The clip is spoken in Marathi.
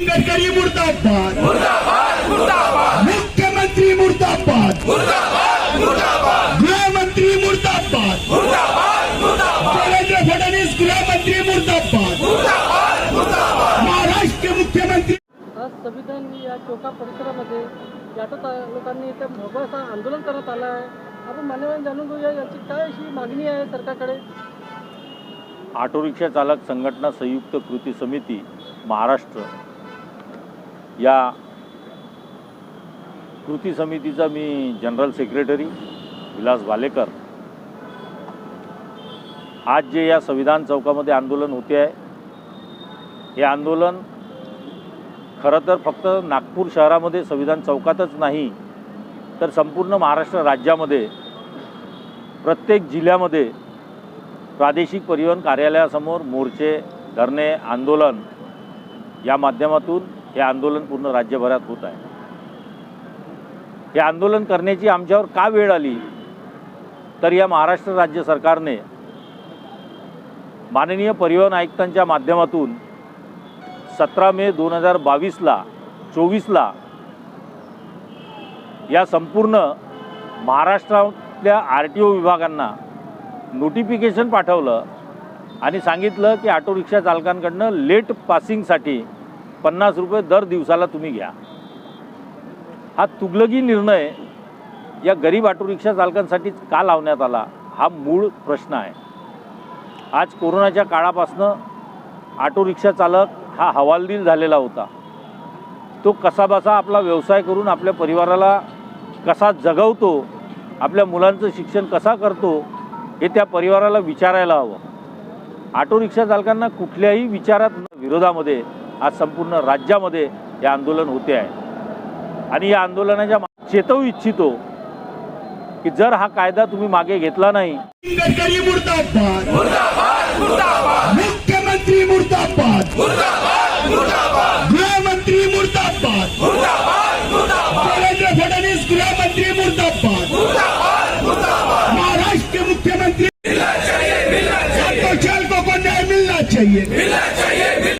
गडकरी मुर्दाबाद. मुख्यमंत्री मुर्दाबाद. गृहमंत्री मुर्दाबाद. देवेंद्र फडणवीस गृहमंत्री मुर्दाबाद. महाराष्ट्र मुख्यमंत्री. आज संविधान या चौका परिसरामध्ये याटो लोकांनी इथे असं आंदोलन करण्यात आलं आहे. आपण मान्यवर जाणून घेऊया याची काय अशी मागणी आहे सरकारकडे? ऑटो रिक्षा चालक संघटना संयुक्त कृती समिती महाराष्ट्र. या कृती समितीचा मी जनरल सेक्रेटरी विलास भालेकर आज जे या संविधान चौकामध्ये आंदोलन होते आहे हे आंदोलन खरं तर फक्त नागपूर शहरामध्ये संविधान चौकातच नाही तर संपूर्ण महाराष्ट्र राज्यामध्ये प्रत्येक जिल्ह्यामध्ये प्रादेशिक परिवहन कार्यालयासमोर मोर्चे धरणे आंदोलन या माध्यमातून हे आंदोलन पूर्ण राज्यभरात होत आहे. हे आंदोलन करण्याची आमच्यावर का वेळ आली? तर या महाराष्ट्र राज्य सरकारने माननीय परिवहन आयुक्तांच्या माध्यमातून सतरा मे दोन हजार बावीसला चोवीसला या संपूर्ण महाराष्ट्रातल्या आर टी ओ विभागांना नोटिफिकेशन पाठवलं आणि सांगितलं की ऑटो रिक्षा चालकांकडनं लेट पासिंगसाठी पन्नास रुपये दर दिवसाला तुम्ही घ्या. हा तुगलगी निर्णय या गरीब ऑटो रिक्षा चालकांसाठी का लावण्यात आला हा मूळ प्रश्न आहे. आज कोरोनाच्या काळापासनं ऑटो रिक्षा चालक हा हवालदिल झालेला होता. तो कसाबसा आपला व्यवसाय करून आपल्या परिवाराला कसा जगवतो आपल्या मुलांचं शिक्षण कसा करतो हे त्या परिवाराला विचारायला हवं. ऑटो रिक्षा चालकांना कुठल्याही विचारात विरोधामध्ये आज संपूर्ण राज्यामध्ये हे आंदोलन होते आहे. आणि या आंदोलनाच्या चेतवू इच्छितो की जर हा कायदा तुम्ही मागे घेतला नाही मुख्यमंत्री मुर्दाबाद. गृहमंत्री मुर्दाबाद. देवेंद्र फडणवीस गृहमंत्री मुर्दाबाद. महाराष्ट्र मुख्यमंत्री. चाहिए.